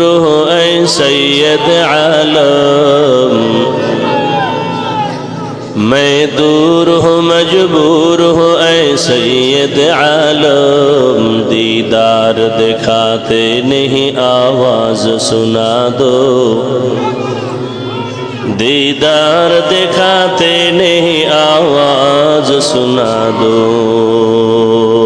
हो सैयद आलम। मैं दूर हूँ, मजबूर हूँ, ऐ सैद आलम। दीदार दिखाते नहीं, आवाज़ सुना दो। दीदार दिखाते नहीं, आवाज़ सुना दो।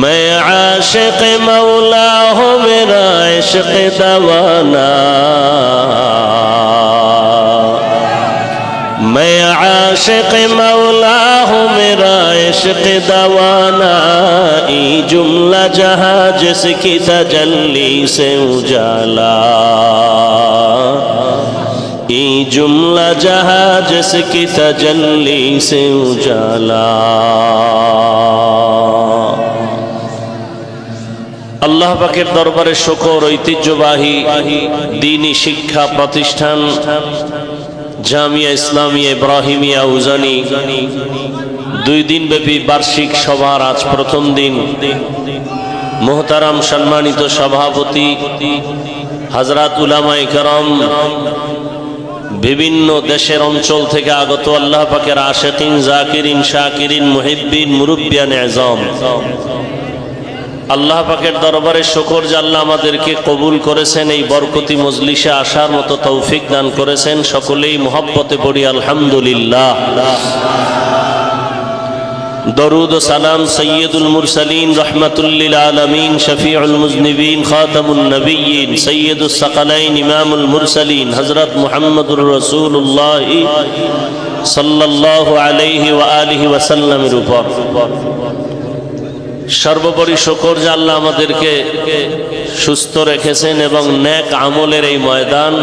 میں عاشق مولا ہوں میرا عشق دوانا میں عاشق مولا ہوں میرا عشق دوانا ای جملہ جہاں جس کی تجلی سے اجالا ای جملہ جہاں جس کی تجلی سے اجالا আল্লাহ পাকের দরবারে শকর, ঐতিহ্যবাহী দিনী শিক্ষা প্রতিষ্ঠান জামিয়া ইসলামিয়া ইব্রাহিমিয়া উজানি দুই দিন ব্যাপী বার্ষিক সভার আজ প্রথম দিন। মোহতারাম সম্মানিত সভাপতি, হাজরাত উলামাই করম, বিভিন্ন দেশের অঞ্চল থেকে আগত আল্লাহ পাকের আশেকিন, জাকিরিন, শাকিরিন, মুহিব্বিন, মুরব্বিয়ান, এজম। আল্লাহ পাকের দরবারে শকর জাল্লা আমাদেরকে কবুল করেছেন, এই বরকতি মজলিসে আসার মতো তৌফিক দান করেছেন। সকলেই মোহাব্বতে পড়ি, আলহামদুলিল্লাহ। দরুদ সালাম সৈয়দুল মুরসালিন, রহমতুল্লিল আলমিন, শফিউল মুজনিবিন খাতামুল নবীন সৈয়দুল সকালাইন, ইমামুল মুরসালিন হজরত মুহাম্মদুর রসুল্লাহ সাল্লাহ আলহি ওয়া আলিহি ওয়াসাল্লামের উপর। সর্বোপরি শকর যে আল্লাহ আমাদেরকে সুস্থ রেখেছেন এবং ন্যাক আমলের এই ময়দান,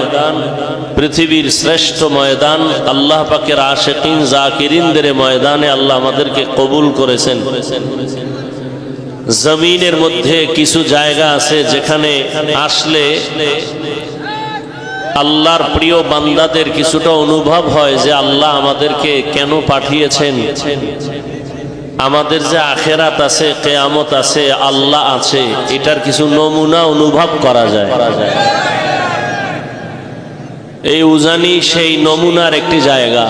পৃথিবীর শ্রেষ্ঠ ময়দান, আল্লাহ পাকের আশেকিন, জাকিরিনদের ময়দানে আল্লাহ আমাদেরকে কবুল করেছেন। জমিনের মধ্যে কিছু জায়গা আছে যেখানে আসলে আল্লাহর প্রিয় বান্দাদের কিছুটা অনুভব হয় যে আল্লাহ আমাদেরকে কেন পাঠিয়েছেন। আমাদের যে আখেরাত আছে, কেয়ামত আছে, আল্লাহ আছে, এটার কিছু নমুনা অনুভব করা যায়। এই উজানি সেই নমুনার একটি জায়গা।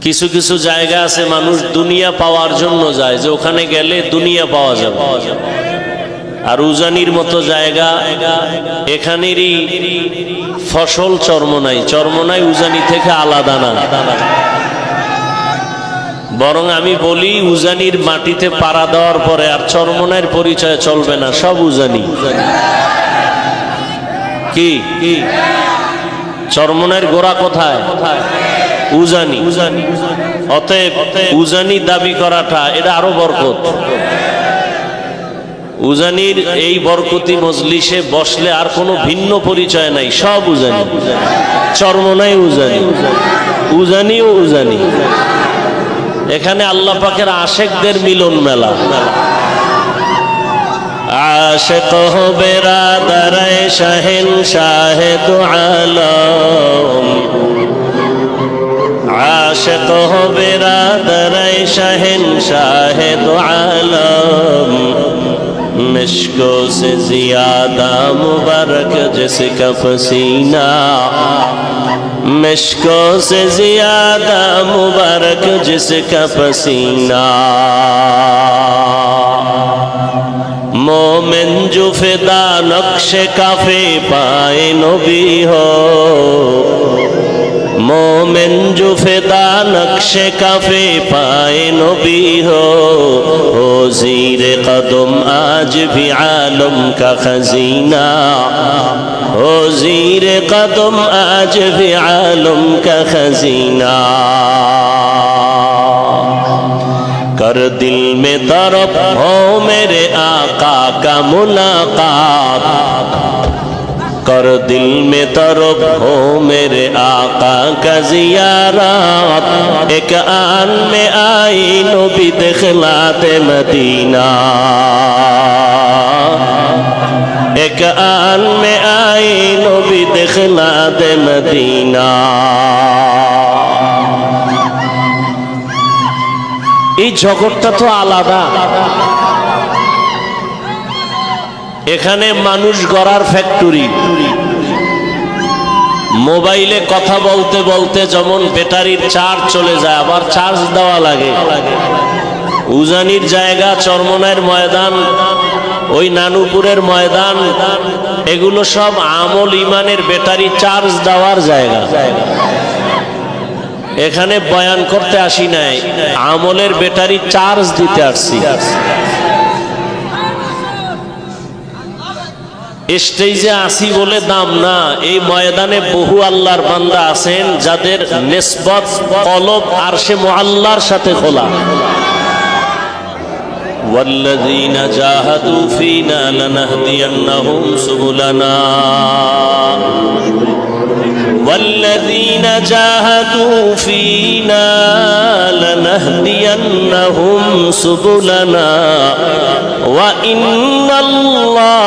কিছু কিছু জায়গা আছে, মানুষ দুনিয়া পাওয়ার জন্য যায়, যে ওখানে গেলে দুনিয়া পাওয়া যাবে। আর উজানির মতো জায়গা, এখানেরই ফসল চর্মনাই চর্মনাই উজানি থেকে আলাদা না। বরং আমি বলি, উজানির মাটিতে পাড়া দেওয়ার পরে আর চরমনের পরিচয় চলবে না, সব উজানি। কি? চরমনের গোড়া কোথায়? উজানি। অতএব উজানি দাবি করাটা, এটা আরও বরকত। উজানির এই বরকতি মজলিসে বসলে আর কোনো ভিন্ন পরিচয় নাই, সব উজানি। চর্মনাই উজানি। উজানি ও উজানি। এখানে আল্লাহ পাখের আশেকদের মিলন মেলা। আশেক হবে বেরাদারায় শাহেন শাহেদ আলম আশেক হবে বেরাদারায় শাহেন শাহেদ আলম مشکو سے زیادہ مبارک جس کا پسینہ مشکو سے زیادہ مبارک جس کا پسینہ مومن جو فدا نقش کافی پائے نبی ہو مومن নকশে কাফে পায় নবী হো, ও জির কদম আজ ভি আলম কা খজিনা। ও জির কদম আজ ভি আলম কা খজিনা। کر دل میں طرف ہو میرے آقا کا ملاقات کر دل میں طرف ہو میرے آقا کا زیارات ایک آن میں آئی نبی دخلات مدینہ ایک آن میں آئی نبی دخلات مدینہ এই জগৎটা তো আলাদা এখানে মানুষ গড়ার ফ্যাক্টরি। মোবাইলে কথা বলতে বলতে যেমন ব্যাটারির চার্জ চলে যায়, আবার চার্জ দেওয়া লাগে। উজানির জায়গা চরমনায়ের ময়দান, ওই নানুপুরের ময়দান, এগুলো সব আমল ইমানের ব্যাটারি চার্জ দেওয়ার জায়গা। এখানে বয়ান করতে আসি নাই, আমলের ব্যাটারি চার্জ দিতে আসছি। স্টেজে আসি বলে দাম না এই ময়দানে বহু আল্লাহর বান্দা আছেন যাদের নেসবত কলব আর সে মোয়াল্লার সাথে খোলা والذين جاهدوا فينا لنهدينهم سبلنا والذين جاهدوا فينا لنهدينهم سبلنا وإن الله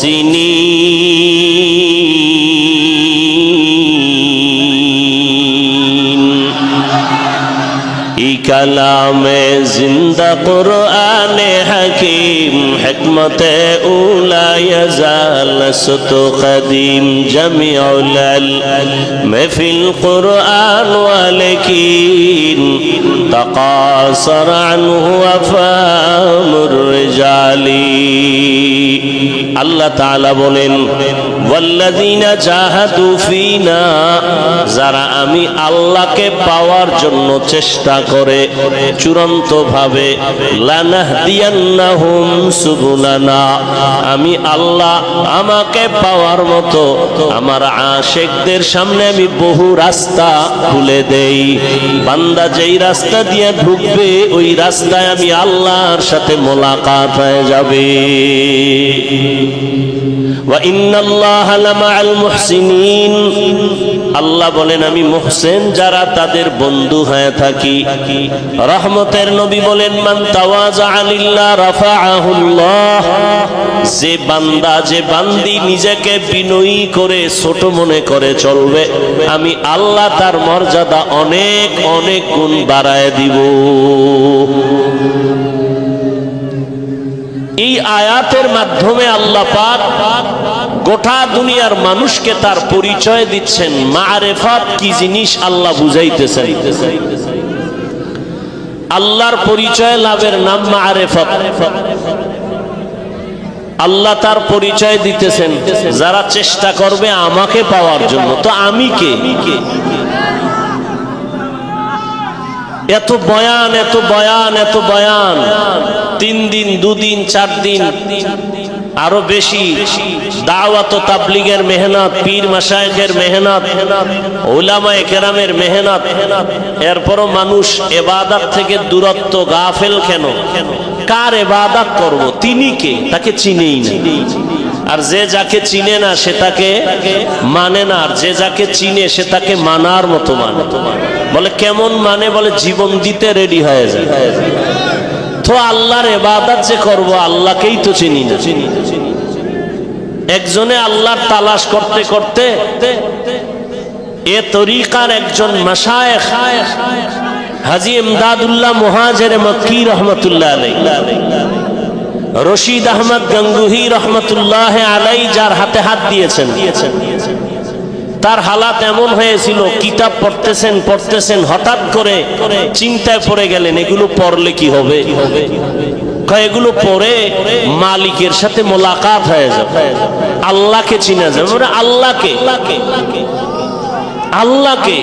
المحسنين ই কালামে জিন্দা কুরআন হাকিম হিকমতে উলা ইয়াজাল সুত কদিম জামিউল মহফিল কুরআন ওয়ালাকিন تقاصر عنه أفهام الرجال আল্লাহ তাআলা বলেন ওয়াল্লাযীনা জাহাদু যারা আমি আল্লাহকে পাওয়ার জন্য চেষ্টা করে চূড়ান্ত ভাবে লানাহদিয়ান্নাহুম সুবুলানা। আমি আল্লাহ আমাকে পাওয়ার মতো আমার আশেকদের সামনে আমি বহু রাস্তা খুলে দেই। বান্দা যেই রাস্তা দিয়ে ঢুকবে, ওই রাস্তায় আমি আল্লাহর সাথে মোলাকাত হয়ে যাবে। আল্লাহ বলেন, আমি মুহসেন যারা তাদের বন্ধু হয়ে থাকি। রহমতের নবী বলেন, মান যে বান্দা, যে বান্দি নিজেকে বিনয়ী করে ছোট মনে করে চলবে, আমি আল্লাহ তার মর্যাদা অনেক অনেক গুণ বাড়ায় দিব। এই আয়াতের মাধ্যমে আল্লাহ পাক গোটা দুনিয়ার মানুষকে তার পরিচয় দিচ্ছেন, মারেফাত কি জিনিস আল্লাহ বুঝাইতেছেন? আল্লাহর পরিচয় লাভের নাম মারেফাত। আল্লাহ তার পরিচয় দিতেছেন, যারা চেষ্টা করবে আমাকে পাওয়ার জন্য। তো আমি কে? এত বয়ান এত বয়ান এত বয়ান। তিন দিন, দুদিন, চার দিন আরও বেশি দাওয়াত তাবলিগের মেহনত, পীর মাসায়েখের মেহনত ওলামা কেরামের মেহনত। এরপরও মানুষ এবাদাত থেকে দূরত্ব গাফেল কেন? কার এবাদাত করব? তিনি কে? তাকে চিনেই না। আর যে যাকে চিনে না, সে তাকে মানে না। আর যে যাকে চিনে, সে তাকে মানার মতো মানে। বলে কেমন মানে? বলে জীবন দিতে রেডি হয়ে যায়। তো আল্লাহর এবাদত যে করব, আল্লাহকেই তো চিনি না চিনি না। একজনে আল্লাহর তালাশ করতে করতে এ তরিকার একজন হাজি ইমদাদুল্লাহ মুহাজের মক্কি রহমতুল্লাহ রশিদ আহমদ গঙ্গুহি রহমতুল্লাহ আলাই যার হাতে হাত দিয়েছেন। তার হালাত এমন হয়েছিল, কিতাব পড়তেছেন পড়তেছেন, হঠাৎ করে চিন্তায় পড়ে গেলেন, এগুলো পড়লে কি হবে? কয় এগুলো পরে মালিকের সাথে মোলাকাত হয়ে যাবে। আল্লাহকে চিনা যাবে মানে আল্লাহকে। আল্লাহকে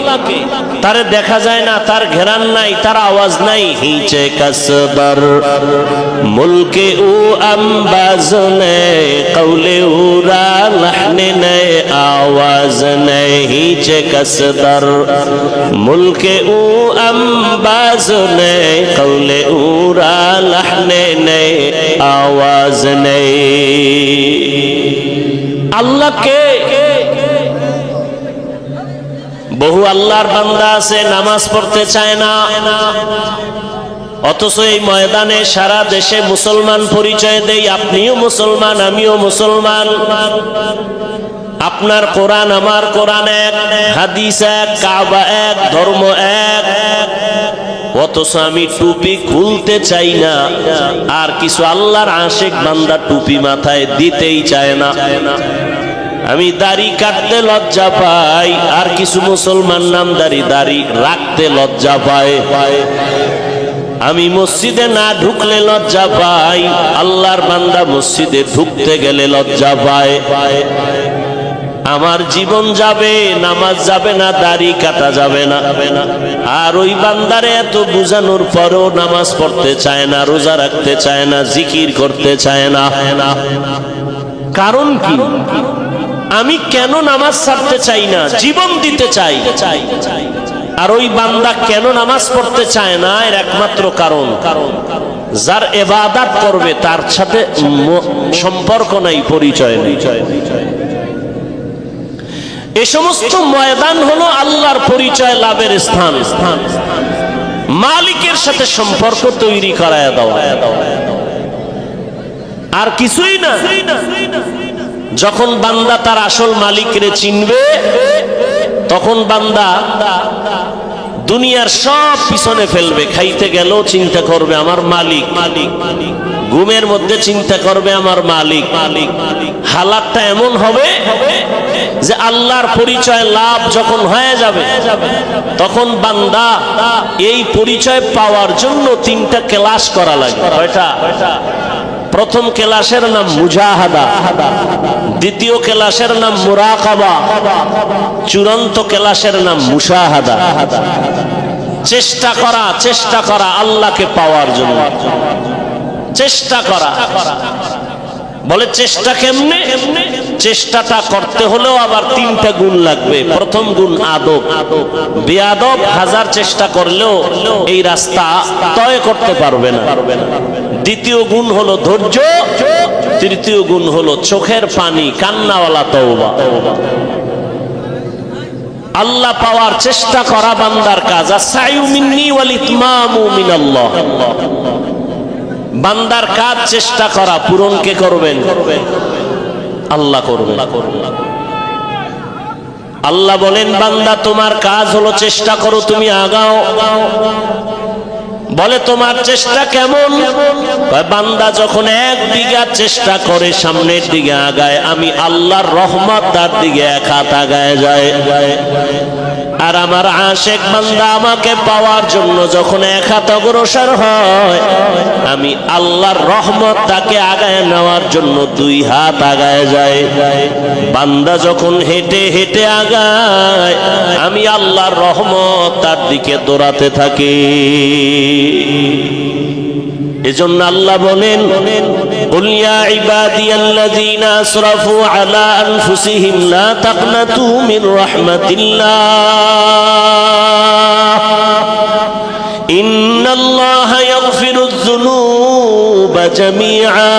তারে দেখা যায় না, তার ঘেরান নাই, তার আওয়াজ নাই। হিচে কাসবার, মুলকে ও আম্বাজ নে কৌলে উরা লহনে নে আওয়াজ নে হিচে কাসদার মুলকে ও আম্বাজ নে কৌলে উরা লহনে নে আওয়াজ নে আল্লাহকে বহু আল্লাহর বান্দা আছে, নামাজ পড়তে চায় না। অথচ এই ময়দানে সারা দেশে মুসলমান পরিচয় দেই, আপনিও মুসলমান, আমিও মুসলমান। আপনার কোরআন আমার কোরআন এক, হাদিস এক, কাবা এক, ধর্ম এক। অথচ আমি টুপি খুলতে চাই না, আর কিছু আল্লাহর আশেক বান্দা টুপি মাথায় দিতেই চায় না। আমি দাড়ি কাটতে লজ্জা পাই, আর কিছু মুসলমান নামদারি দাড়ি রাখতে লজ্জা পায়। আমি মসজিদে না ঢুকলে লজ্জা পাই, আল্লাহর বান্দা মসজিদে ঢুকতে গেলে লজ্জা পায়। আমার জীবন যাবে, নামাজ যাবে না, দাড়ি কাটা যাবে না। আর ওই বান্দারে এত বুঝানোর পরও নামাজ পড়তে চায় না, রোজা রাখতে চায় না, জিকির করতে চায় না। কারণ কি? আমি কেন নামাজ ছাড়তে চাই না? জীবন দিতে চাই। আর ওই বান্দা কেন নামাজ পড়তে চায় না? এর একমাত্র কারণ। কারণ যার এবাদাত করবে, তার সাথে সম্পর্ক নাই, পরিচয় নেই। এ সমস্ত ময়দান হলো আল্লাহর পরিচয় লাভের স্থান স্থান। মালিকের সাথে সম্পর্ক তৈরি করায় দেওয়া। আর কিছুই না। যখন বান্দা তার আসল মালিকরে চিনবে, তখন বান্দা দুনিয়ার সব পিছনে ফেলবে। খাইতে গেলেও চিন্তা করবে, আমার মালিক। মালিক মালিক ঘুমের মধ্যে চিন্তা করবে, আমার মালিক। মালিক মালিক হালাতটা এমন হবে যে আল্লাহর পরিচয় লাভ যখন হয়ে যাবে, তখন বান্দা এই পরিচয় পাওয়ার জন্য তিনটা ক্লাস করা লাগে। প্রথম ক্লাসের নাম মুজাহাদা, দ্বিতীয় ক্লাসের নাম মুরাকাবা, চূড়ান্ত ক্লাসের নাম মুশাহাদা। চেষ্টা করা চেষ্টা করা আল্লাহকে পাওয়ার জন্য। চেষ্টা করা। বলে চেষ্টা কেমনে? চেষ্টাটা করতে হলেও আবার তিনটা গুণ লাগবে। প্রথম গুণ আদব। বেয়াদব হাজার চেষ্টা করলেও এই রাস্তা তয় করতে পারবে না। দ্বিতীয় গুণ হলো ধৈর্য, তৃতীয় গুণ হলো চোখের পানি, কান্নাওয়ালা তওবা। আল্লাহ পাওয়ার চেষ্টা করা বান্দার কাজ। বান্দার কাজ চেষ্টা করা, পূরণ কে করবেন? আল্লাহ করবেন। আল্লাহ বলেন, বান্দা, তোমার কাজ হলো চেষ্টা করো, তুমি আগাও। বলে তোমার চেষ্টা কেমন? বান্দা যখন এক বিঘা চেষ্টা করে সামনের দিকে আগায় আমি আল্লাহর রহমত তার দিকে এক হাত আগায় যায়। আর আমার আশেক বান্দা আমাকে পাওয়ার জন্য যখন এক হাত অগ্রসর হয়, আমি আল্লাহর রহমত তাকে আগায় নেওয়ার জন্য দুই হাত আগায় যায় বান্দা যখন হেঁটে হেঁটে আগায়, আমি আল্লাহর রহমত তার দিকে দৌড়াতে থাকি। এজন্য আল্লাহ বলেন قل يا عبادي الذين اسرفوا على انفسهم لا تقنطوا من رحمة الله إن الله يغفر الذنوب جميعا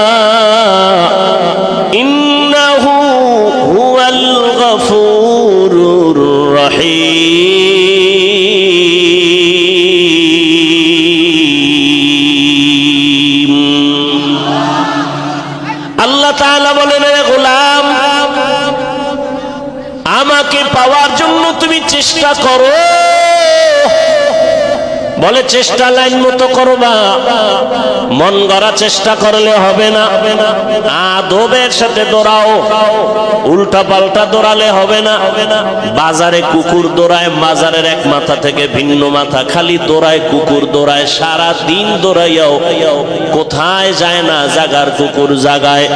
চেষ্টা করো। বলে, চেষ্টা লাইন মতো করবা মন গড়া চেষ্টা করলে হবে না। আদবের সাথে দৌড়াও। উল্টা পাল্টা দৌড়ালে হবে না। বাজারে কুকুর দৌড়ায়, বাজারের এক মাথা থেকে ভিন্ন মাথা। খালি দৌড়ায়, কুকুর দৌড়ায়, সারা দিন দৌড়াইয়াও। কোথায় যায় না, জাগার কুকুর জাগায়।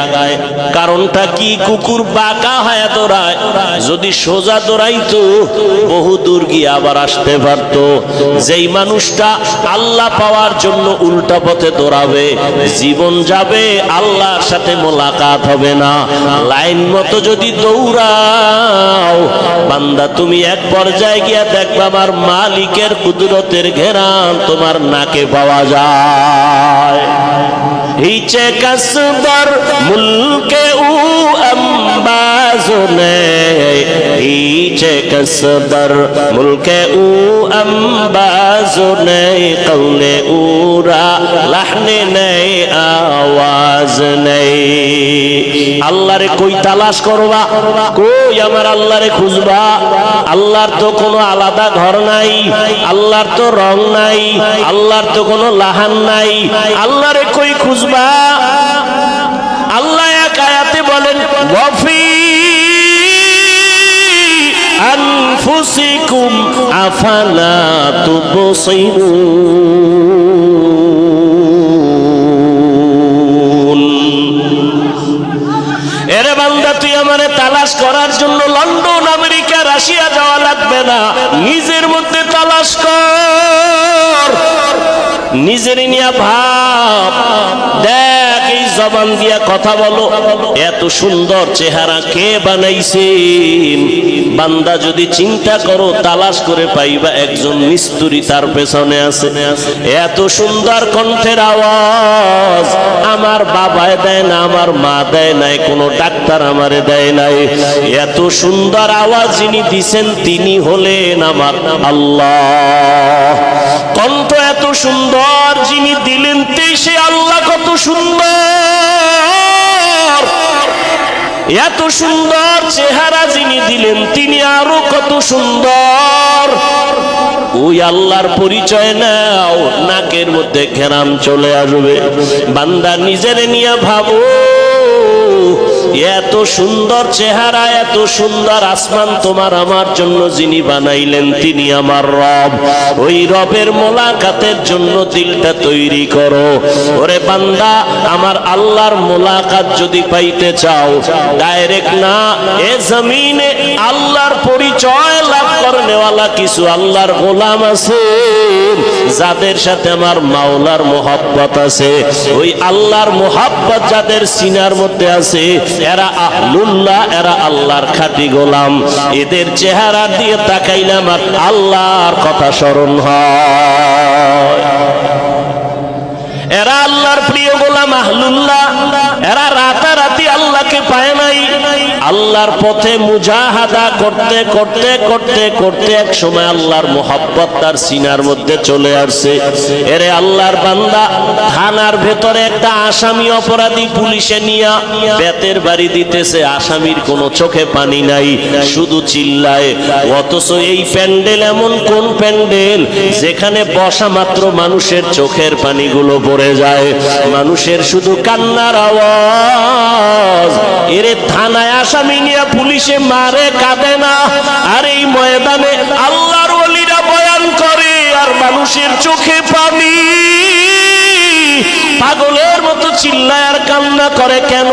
কারণটা কি? কুকুর বাঁকা হয়ে দৌড়ায়। যদি সোজা দৌড়াইতো বহু দূর গিয়ে আবার আসতে পারতো। যেই মানুষটা আল্লাহ পাওয়ার জন্য উল্টা পথে দৌড়াবে। জীবন যাবে, আল্লাহর সাথে মোলাকাত হবে না। লাইন মতো যদি দৌড়াও, বান্দা তুমি এক পর্যায়ে গিয়া দেখবা আমার মালিকের কুদরতের ঘেরান তোমার নাকে পাওয়া যায়। हिचे कसबर मुल्क ऊ अंबाजो ने हिचे कसबर मुल्क ऊ अंबाजो ने कौने ऊरा लहने ने आवाज नहीं আল্লাহরে কই তালাশ করবা? কই আমার আল্লাহরে খুঁজবা? আল্লাহর তো কোনো আলাদা ঘর নাই, আল্লাহর তো রং নাই, আল্লাহর তো কোনো লাহান নাই। আল্লাহরে কই খুঁজবা? আল্লাহ এক আয়াতে বলেন, ওয়াফি আনফুসিকুম, আফালা তুবসিরুন? জন্য লন্ডন আমেরিকা রাশিয়া যাওয়া লাগবে না। নিজের মধ্যে তালাশ কর। নিজের নিয়ে ভাব। দেখ, এই জবান দিয়া কথা বলো। এত সুন্দর চেহারা কে বানাইছেন? বান্দা যদি চিন্তা করো, তালাশ করে পাইবা একজন মিস্তুরি তার পেছনে আছে। এত সুন্দর কণ্ঠের আওয়াজ। আমার বাবায় দেয় না, আমার মা দেয় নাই, কোনো ডাক্তার আমারে দেয় নাই। এত সুন্দর আওয়াজ যিনি দিছেন, তিনি হলেন আমার আল্লাহ। কণ্ঠ সুন্দর যিনি দিলেন সে আল্লাহ কত সুন্দর। এত সুন্দর চেহারা যিনি দিলেন, তিনি আরও কত সুন্দর। ওই আল্লাহর পরিচয় নাও, নাকের মধ্যে ঘেরাম চলে আসবে। বান্দা নিজের নিয়ে ভাবো এত সুন্দর চেহারা, এত সুন্দর আসমান তোমার আমার জন্য যিনি বানাইলেন তিনি আমার রব। ওই রবের মোলাকাতের জন্য দিলটা তৈরি করো। ওরে বান্দা, আমার আল্লাহর মোলাকাত যদি পাইতে চাও, ডাইরেক্ট না, এ জমিনে আল্লাহর পরিচয় লাভ করনেওয়ালা কিছু আল্লাহর গোলাম আছে, যাদের সাথে আমার মাওলার মোহাব্বত আছে। ওই আল্লাহর মোহাব্বত যাদের সিনার মধ্যে আছে, এরা আহলুল্লাহ, এরা আল্লাহর খাঁটি গোলাম। এদের চেহারা দিয়ে তাকাইলে আমার আল্লাহর কথা স্মরণ হয়। এরা আল্লাহর প্রিয় গোলাম, আহলুল্লাহ। এরা নাই আল্লাহর পথে মুজাহাদা করতে করতে করতে করতে এক সময় আল্লাহর মোহাব্বত তার সিনার মধ্যে চলে আসছে। এরে আল্লাহর বান্দা, থানার ভেতরে একটা আসামি অপরাধী পুলিশে নিয়া বেতের বাড়ি দিতেছে, আসামির কোনো চোখে পানি নাই, শুধু চিল্লায়। অথচ এই প্যান্ডেল এমন কোন প্যান্ডেল যেখানে বসা মাত্র মানুষের চোখের পানিগুলো পড়ে যায়? মানুষের শুধু কান্নার আওয়াজ। এরে থানায় আসামি নিয়ে পুলিশে মারে, কাঁদে না। আর এই ময়দানে আল্লাহর ওলিরা বয়ান করে, আর মানুষের চোখে পানি। পাগলের মতো চিল্লায় আর কান্না করে কেন?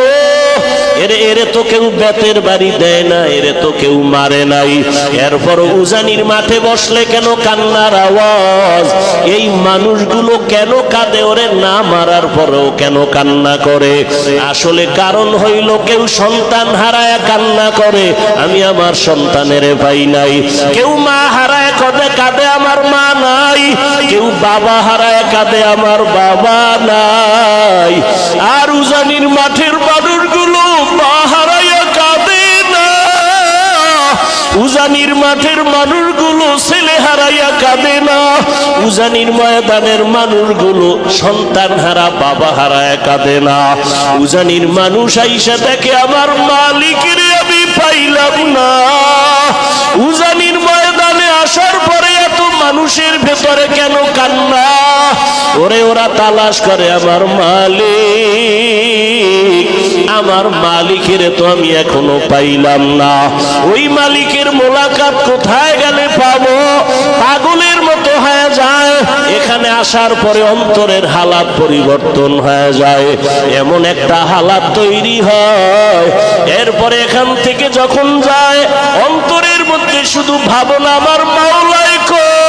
এরে এরে তো কেউ বেতের বাড়ি দেয় না, এরে তো কেউ মারে নাই। এরপর উজানির মাঠে বসলে কেন কান্নার আওয়াজ? এই মানুষগুলো কেন কাঁদে? ওরে, না মারার পরেও কেন কান্না করে? আসলে কারণ হইল কেউ সন্তান হারায় কান্না করে। আমি আমার সন্তানের পাই নাই। কেউ মা হারায়, কদে, কাঁদে আমার মা নাই। কেউ বাবা হারায়, কাঁদে আমার বাবা নাই। আর উজানির মাঠের মানুষগুলো না। উজানির মাঠের মানুষগুলো ছেলে হারাইয়া কাঁদে না। উজানির ময়দানের মানুষগুলো সন্তান হারা, বাবা হারায় কাঁদে না। উজানির মানুষ আইসা দেখে, আমার মালিকের আমি পাইলাম না। উজানির ময়দানে আসার পরে মানুষের ভেতরে কেন কান্না? ওরে, ওরা তালাশ করে, আমার মালিক, আমার মালিকের তো আমি এখনও পাইলাম না। ওই মালিকের মোলাকাত কোথায় গেলে পাবো? পাগলের মতো হয়ে যায়। এখানে আসার পরে অন্তরের হালাত পরিবর্তন হয়ে যায়। এমন একটা হালাত তৈরি হয়। এরপরে এখান থেকে যখন যায়, অন্তরের মধ্যে শুধু ভাবনা, আমার মাওলাই কই?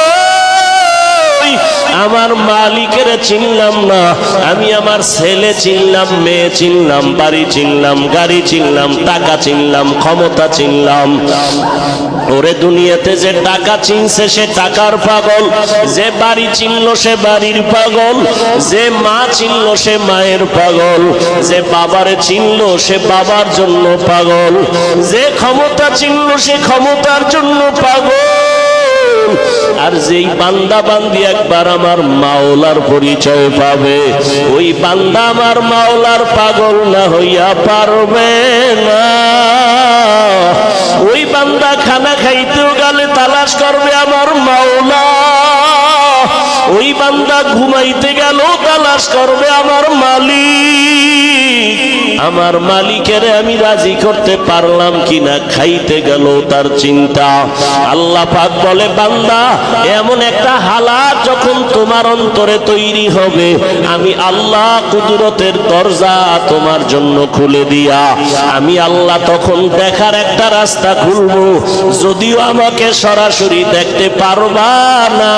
আমার মালিকের চিনলাম না। আমি আমার ছেলে চিনলাম, মেয়ে চিনলাম, বাড়ি চিনলাম, গাড়ি চিনলাম, টাকা চিনলাম, ক্ষমতা চিনলাম। ওরে দুনিয়াতে যে টাকা চিনছে, সে টাকার পাগল। যে বাড়ি চিনল, সে বাড়ির পাগল। যে মা চিনল, সে মায়ের পাগল। যে বাবারে চিনল, সে বাবার জন্য পাগল। যে ক্ষমতা চিনল, সে ক্ষমতার জন্য পাগল। আর যেই বান্দা বান্দি একবার আমার মাওলার পরিচয় পাবে, ওই বান্দা আমার মাওলার পাগল না হইয়া পারবে না। ওই বান্দা খানা খাইতেও গেলে তালাশ করবে আমার মাওলা। ওই বান্দা ঘুমাইতে গেল, তালাশ করবে আমার মালিক। আমার মালিকের আমি রাজি করতে পারলাম কিনা, খাইতে গেল তার চিন্তা। আল্লাহ পাক বলে, বান্দা, এমন একটা হালাত যখন তোমার অন্তরে তৈরি হবে, আমি আল্লাহ কুদরতের দরজা তোমার জন্য খুলে দিয়া, আমি আল্লাহ তখন দেখার একটা রাস্তা খুলবো। যদিও আমাকে সরাসরি দেখতে পারবা না,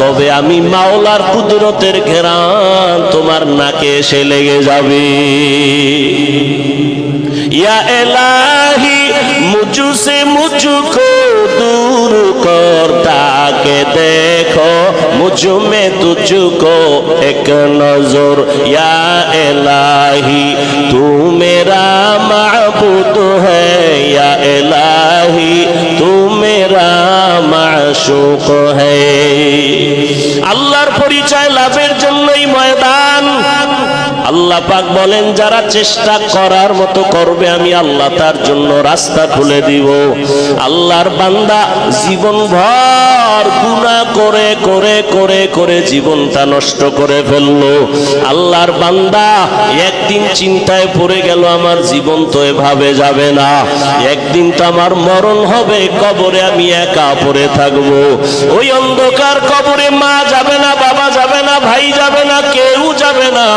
তবে আমি আমি মাওলার কুদরতের ঘেরান, তোমার নাকে এসে লেগে যাবে। ইয়া এলাহি মুচু সে মুজুকো দূর কর, তাকে দেখো মুচু মে তুজুকো এক নজর। ইয়া এলাহি, তু মেরা মাবুদ হ্যা এলাহি, তু মেরা মাসুক হে আল্লাহর পরিচয় লাভের জন্যই ময়দান আল্লাহ পাক বলেন, যারা চেষ্টা করার মতো করবে, আমি আল্লাহ তার জন্য রাস্তা খুলে দিব। আল্লাহর বান্দা জীবন ভর গুণা করে করে করে করে জীবনটা নষ্ট করে ফেলল। আল্লাহর বান্দা একদিন চিন্তায় পড়ে গেল, আমার জীবন তো এভাবে যাবে না। একদিন তো আমার মরণ হবে, কবরে আমি একা পড়ে থাকব। ওই অন্ধকার কবরে মা যাবে না, বাবা যাবে না, ভাই যাবে না যাবে না,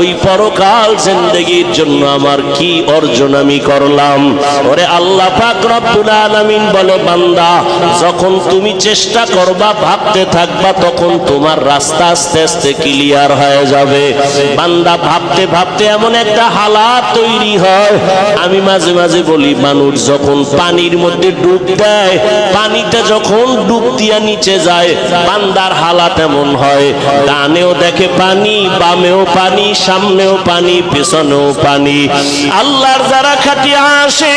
ওই পরকাল জিন্দগির জন্য আমার কি অর্জন আমি করলাম? ওরে আল্লাহ পাক রব্বুল আলামিন বলে, বান্দা, যখন তুমি চেষ্টা করবা, ভাবতে থাকবা, তখন তোমার রাস্তা আস্তে আস্তে ক্লিয়ার হয়ে যাবে। বান্দা, ভাবতে ভাবতে এমন একটা হালাত তৈরি হয়। আমি মাঝে মাঝে বলি, মানুষ যখন পানির মধ্যে ডুব দেয়, পানিতে যখন ডুব দিয়া নিচে যায়, বান্দার হালাত এমন হয়। ডানেও দেখে পানি, বামেও পানি, সামনেও পানি, পেছনেও পানি। আল্লাহর যারা খাটিয়ে আসে,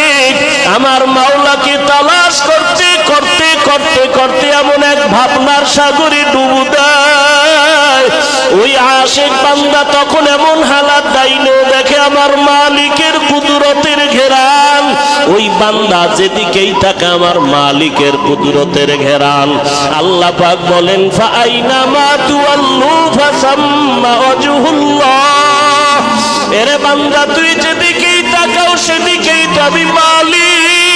আমার মাওলাকে তালাশ করতে করতে করতে করতে এমন এক ভাবনার সাগরে ডুবু দেয়। ওই আশেক বান্দা তখন এমন হালাত দাইনেও দেখে আমার মালিকের কুদরতের ঘেরান। ওই বান্দা যেদিকেই থাকে আমার মালিকের কুদরতের ঘেরান। আল্লাহ পাক বলেন ফাইনা মা তুয়াল্লু ফাসাম্মা ওয়াজহুল্লাহ। এরে বান্দা, তুই যেদিকেই তাকাও সেদিকেই তো আমি মালিক।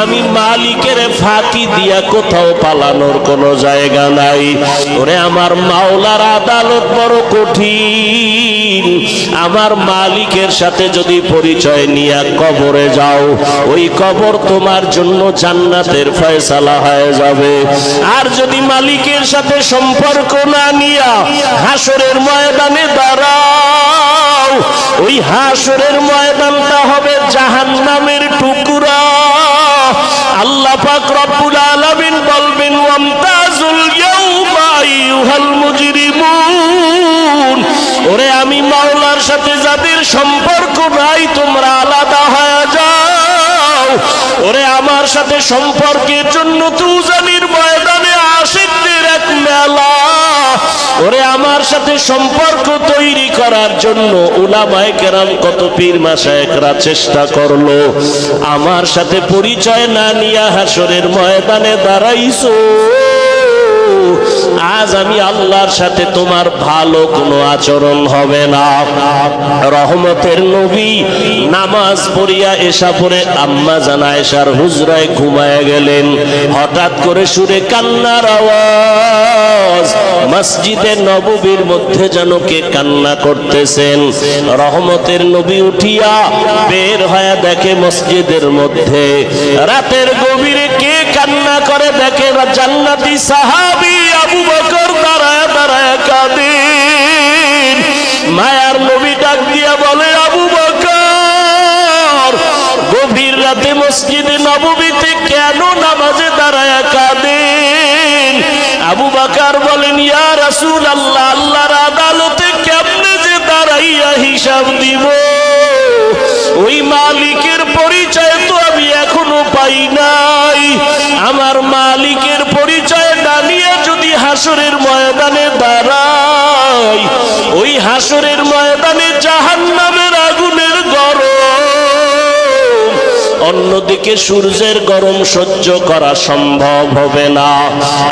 আমি মালিকের ফাঁকি দিয়া কোথাও পালানোর কোনো জায়গা নাই। ওরে আমার মাওলার আদালত বড় কঠিন। আমার মালিকের সাথে যদি পরিচয় নিয়ে কবরে যাও, ওই কবর তোমার জন্য জান্নাতের ফয়সালা হয়ে যাবে। আর যদি মালিকের সাথে সম্পর্ক না নিয়া হাসরের ময়দানে দাঁড়াও, ওই হাসরের ময়দানটা হবে জাহান্নামের টুকরা। আল্লাহ পাক রব্বুল আলামিন বলবেন, ওয়ামতাজুল ইয়াউমা মুজরিমুন। ওরে আমি মাওলার সাথে যাদের সম্পর্ক নাই, তোমরা আলাদা হয়ে যাও। ওরে আমার সাথে সম্পর্কের জন্য তুই ময়দানে ওরে আমার সাথে সম্পর্ক তৈরি করার জন্য উলামায়ে কেরাম কত পীর মাসায়করা চেষ্টা করল। আমার সাথে পরিচয় না নিয়া হাসরের ময়দানে দাঁড়াইছো। আজ আমি আল্লাহর সাথে তোমার ভালো কোনো আচরণ হবে না। রহমতের নবী নামাজ পড়িয়া এসা পরে আম্মা জানা এসার হুজরায় ঘুমায় গেলেন। হঠাৎ করে সুরে কান্নার আওয়াজ, মসজিদে নববীর মধ্যে যেন কে কান্না করতেছেন। রহমতের নবী উঠিয়া বের হয়ে দেখে মসজিদের মধ্যে, রাতের গভীরে কে কান্না করে দেখে জান্নাতি সাহাবি আবু বকর দাঁড়ায় দাঁড়ায় কাঁদেন। মায়ার নবী ডাক দিয়া বলে, আবু বকর, গভীর রাতে মসজিদে নববীতে কেন নামাজে দাঁড়ায় কাঁদেন? আবু বাকার বলেন, ইয়া রাসূল আল্লাহ আল্লাহর আদালতে কেমনে যে দাঁড়াইয়া হিসাব দিব? ওই মালিকের পরিচয় তো আমি এখনও পাই নাই। আমার মালিকের পরিচয় দাঁড়িয়ে যদি হাসরের ময়দানে দাঁড়াই, ওই হাসরের ময়দানে জাহান্নামের আগুনের গরম। অন্যদিকে সূর্যের গরম সহ্য করা সম্ভব হবে না।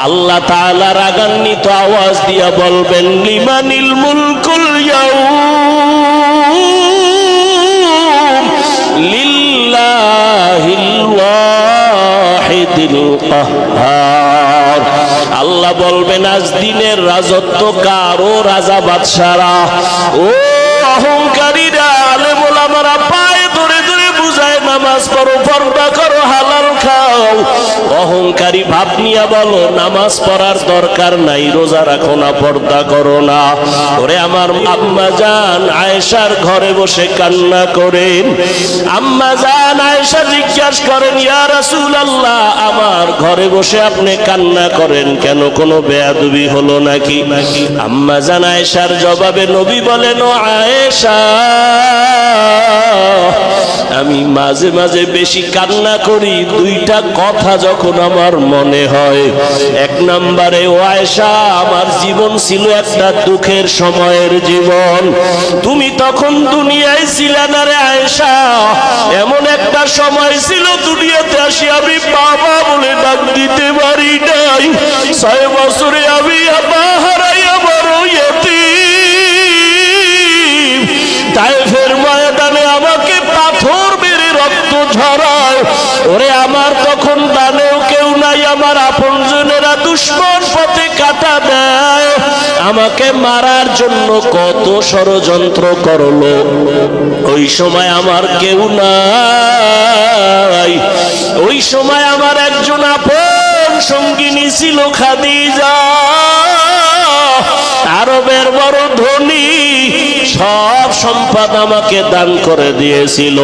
আল্লাহ তাআলা রাগান্বিত আওয়াজ দিয়া বলবেন, লিমানিল মুলকুল আল্লাহ বলবেন, আজ দিনের রাজত্ব কার ও রাজা বাদশারা? ও অহংকারীরা আলে বল আমরা পায়ে ধরে ধরে বুঝায়, নামাজ পড়ো, পর্দা করো খাও অহংকারী ভাব নিয়ে বলো, নামাজ পড়ার দরকার নাই, রোজা রাখো না, পর্দা করো না। ওরে আমার আম্মা জান, আয়েশার ঘরে বসে কান্না করেন। আম্মা জান, আয়েশা জিজ্ঞাসা করেন, ইয়া রাসূলুল্লাহ, আমার ঘরে বসে আপনি কান্না করেন কেন? কোনো বেয়াদবি হলো নাকি নাকি? আম্মা জান আয়েশার জবাবে নবী বলেন, ও আয়েশা, আমি মাঝে মাঝে বেশি কান্না করি, দুইটা কথা যখন আমার মনে হয়, এক নম্বরে ও আমার জীবন ছিল একটা দুঃখের সময়ের জীবন। তুমি তখন দুনিয়ায় ছিলে না রে আয়েশা। এমন একটা সময় ছিল দুনিয়াতে আসি আমি বাবা বলে ডাক দিতে পারি নাই। ছয় বছরে আমি হারাইয়া বড় ইয়তীম। তাইফের ময়দানে আমাকে পাথর মেরে রক্ত ঝরায়। ওরে আমার তখন দানেও কেউ নাই, আমার আপনজনেরা দুশ্মন পথে কাটা দেয়। আমাকে মারার জন্য কত ষড়যন্ত্র করল, ওই সময় আমার কেউ নাই। ওই সময় আমার একজন আপন সঙ্গিনী ছিল খাদিজা, আরবের বড় ধনী, সব সম্পদ আমাকে দান করে দিয়েছিল।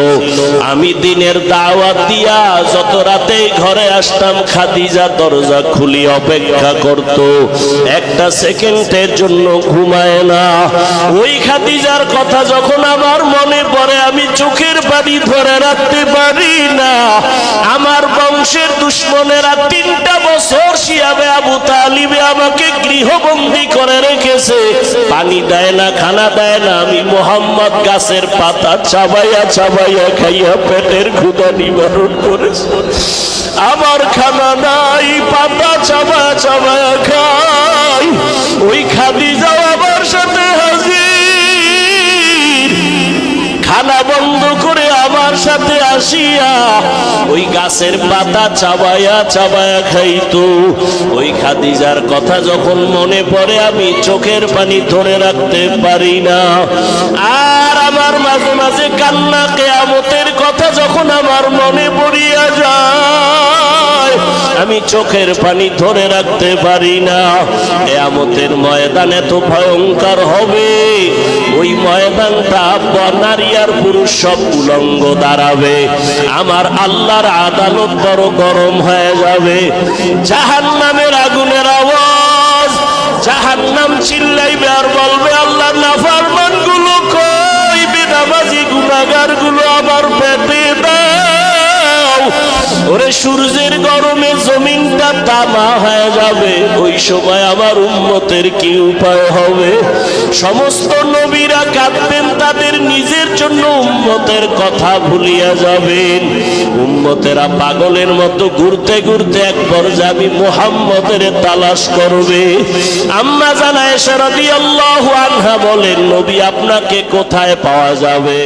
আমি দিনের দাওয়াত দিয়া যত রাতে ঘরে আসতাম, খাদিজা দরজা খুলি অপেক্ষা করত। একটা সেকেন্ডের জন্য ঘুমায় না। ওই খাদিজার কথা যখন আমার মনে পড়ে, আমি চোখের পানি ধরে রাখতে পারি না। আমার বংশের দুশ্মনেরা তিনটা বছর শিয়াবে আবু তালিবে আমাকে গৃহবন্দী করে রেখেছে। পানি দেয় না, খানা দেয় না, আমি মোহাম্মদ গাছের পাতা চাবাইয়া চাবাইয়া খাইয়া পেটের ক্ষুদা নিবারণ করেছে। আমার খানা নাই, পাতা চাবা চাবায়া খাই। ওই খাদি যাও আমার সাথে হাজির। খানা বন্ধ করে সাথে আসিয়া ওই গাছের পাতা চাবায়া চাবায়া খাইতো। ওই খাদিজার কথা যখন মনে পড়ে, আমি চোখের পানি ধরে রাখতে পারি না। আর আমার মাঝে মাঝে কান্না, কেয়ামতের কথা যখন আমার মনে পড়িয়া যায় আমি চোখের পানি ধরে রাখতে পারি না। কেয়ামতের ময়দান এত ভয়ঙ্কর হবে। ওই ময়দানটা নারী আর পুরুষ সব উলঙ্গ দাঁড়াবে। আমার আল্লাহর আদালত বড় গরম হয়ে যাবে। জাহান নামের আগুনের আওয়াজ জাহান নাম চিল্লাইবে আর বলবে ওরে সূর্যের গরমে জমিনটা তামা হয়ে যাবে। ওই সময় আমার উম্মতের কি উপায় হবে? সমস্ত নবীরা কাঁদবেন, তাদের নিজের জন্য উম্মতের কথা ভুলিয়া যাবেন। উম্মতেরা পাগলের মতো ঘুরতে ঘুরতে এক পর্যায়ে আমি মোহাম্মদের তালাশ করবে। আম্মা জানা এসে রাদিয়াল্লাহু আনহা বলেন, নবী আপনাকে কোথায় পাওয়া যাবে?